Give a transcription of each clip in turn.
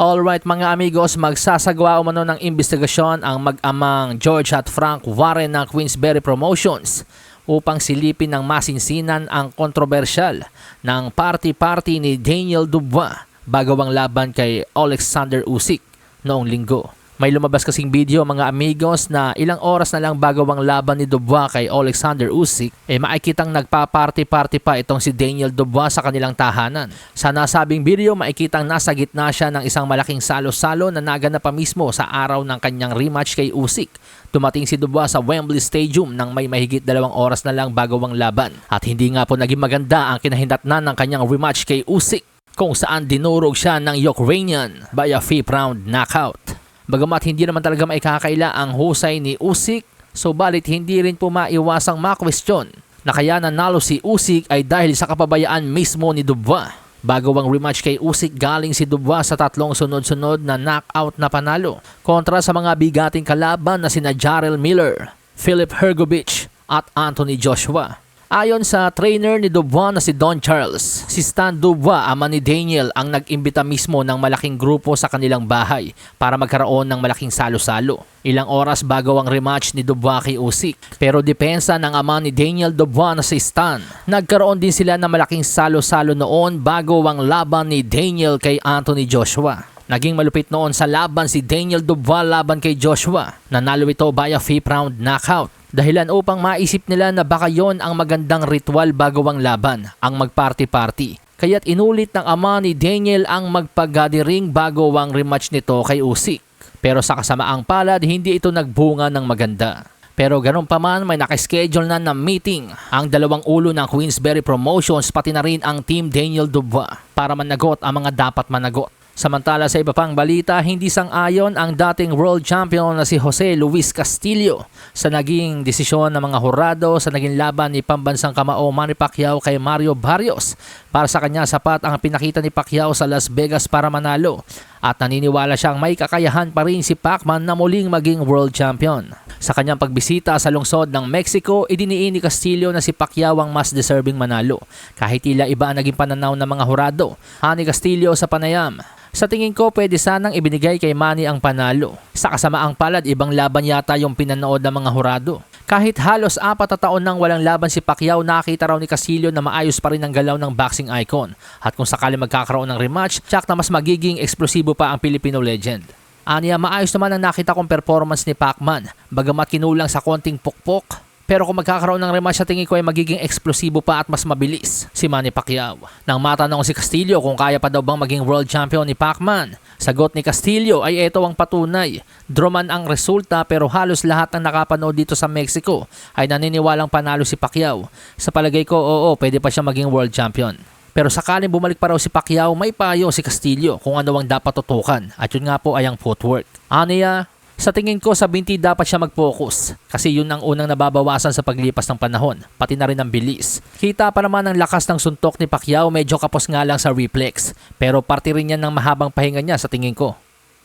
Alright mga amigos, magsasagawa umano ng investigasyon ang mag-amang George at Frank Warren ng Queensberry Promotions upang silipin ng masinsinan ang kontrobersyal ng party-party ni Daniel Dubois bago ang laban kay Alexander Usyk noong linggo. May lumabas kasing video mga amigos na ilang oras na lang bago ang laban ni Dubois kay Alexander Usyk, eh makikitang nagpa-party-party pa itong si Daniel Dubois sa kanilang tahanan. Sa nasabing video, makikitang nasa gitna siya ng isang malaking salo-salo na naganap pa mismo sa araw ng kanyang rematch kay Usyk. Dumating si Dubois sa Wembley Stadium nang may mahigit dalawang oras na lang bago ang laban. At hindi nga po naging maganda ang kinahindatnan ng kanyang rematch kay Usyk kung saan dinurog siya ng Ukrainian by a fifth round knockout. Bagamat hindi naman talaga maikakaila ang husay ni Usyk, so balit hindi rin po maiwasang makwestiyon na kaya nanalo si Usyk ay dahil sa kapabayaan mismo ni Dubois. Bago ang rematch kay Usyk galing si Dubois sa tatlong sunod-sunod na knockout na panalo kontra sa mga bigating kalaban na sina Jarrell Miller, Philip Hergovich at Anthony Joshua. Ayon sa trainer ni Dubois na si Don Charles, si Stan Dubois ama ni Daniel ang nag-imbita mismo ng malaking grupo sa kanilang bahay para magkaroon ng malaking salo-salo. Ilang oras bago ang rematch ni Dubois kay Usyk. Pero depensa ng ama ni Daniel Dubois na si Stan, nagkaroon din sila ng malaking salo-salo noon bago ang laban ni Daniel kay Anthony Joshua. Naging malupit noon sa laban si Daniel Dubois laban kay Joshua. Nanalo ito via fifth round knockout. Dahilan upang maisip nila na baka yon ang magandang ritual bago ang laban, ang magparty-party. Kaya't inulit ng ama ni Daniel ang magpag-gathering bago ang rematch nito kay Usyk. Pero sa kasamaang palad, hindi ito nagbunga ng maganda. Pero ganun pa man, may nakaschedule na na meeting ang dalawang ulo ng Queensberry Promotions pati na rin ang Team Daniel Dubois para managot ang mga dapat managot. Samantala sa iba pang balita, hindi sang-ayon ang dating world champion na si Jose Luis Castillo sa naging desisyon ng mga hurado sa naging laban ni pambansang kamao Manny Pacquiao kay Mario Barrios. Para sa kanya, sapat ang pinakita ni Pacquiao sa Las Vegas para manalo at naniniwala siyang may kakayahan pa rin si Pacman na muling maging world champion. Sa kanyang pagbisita sa lungsod ng Mexico, idiniin ni Castillo na si Pacquiao ang mas deserving manalo. Kahit tila iba ang naging pananaw ng mga hurado. Ani Castillo sa panayam, sa tingin ko, pwede sanang ibinigay kay Manny ang panalo. Sa kasamaang palad, ibang laban yata yung pinanood ng mga hurado. Kahit halos apat taon nang walang laban si Pacquiao, nakita raw ni Castillo na maayos pa rin ang galaw ng boxing icon. At kung sakali magkakaroon ng rematch, tsak na mas magiging eksplosibo pa ang Filipino legend. Aniya, maayos naman ang nakita kong performance ni Pacman. Bagamat kinulang sa konting pukpok, pero kung magkakaroon ng rematch sa tingin ko ay magiging eksplosibo pa at mas mabilis si Manny Pacquiao. Nang matanong si Castillo kung kaya pa daw bang maging world champion ni Pacman, sagot ni Castillo ay ito ang patunay. Droman ang resulta pero halos lahat ng nakapanood dito sa Mexico ay naniniwalang panalo si Pacquiao. Sa palagay ko, oo, pwede pa siya maging world champion. Pero sakaling bumalik pa raw si Pacquiao, may payo si Castillo kung ano ang dapat tutukan. At yun nga po ay ang footwork. Aniya, sa tingin ko sa binti dapat siya mag-focus kasi yun ang unang nababawasan sa paglipas ng panahon, pati na rin ang bilis. Kita pa naman ang lakas ng suntok ni Pacquiao medyo kapos nga lang sa reflex pero parte rin yan ng mahabang pahinga niya sa tingin ko.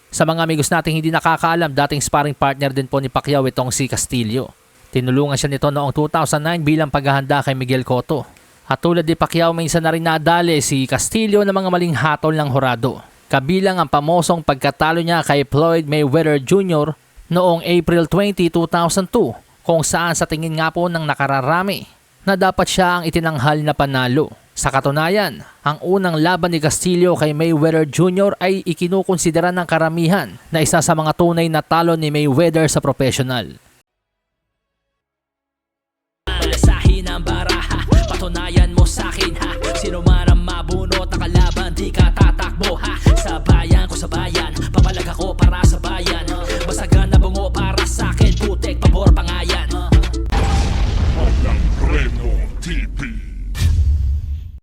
Sa mga amigos nating hindi nakakaalam, dating sparring partner din po ni Pacquiao itong si Castillo. Tinulungan siya nito noong 2009 bilang paghahanda kay Miguel Cotto. At tulad ni Pacquiao, minsan na rin nadali si Castillo ng mga maling hatol ng horado kabilang ang pamosong pagkatalo niya kay Floyd Mayweather Jr. noong April 20, 2002 kung saan sa tingin nga po ng nakararami na dapat siya ang itinanghal na panalo. Sa katunayan, ang unang laban ni Castillo kay Mayweather Jr. ay ikinukonsidera ng karamihan na isa sa mga tunay na talo ni Mayweather sa professional. Malasahin ang baraha, patunayan mo sa akin ha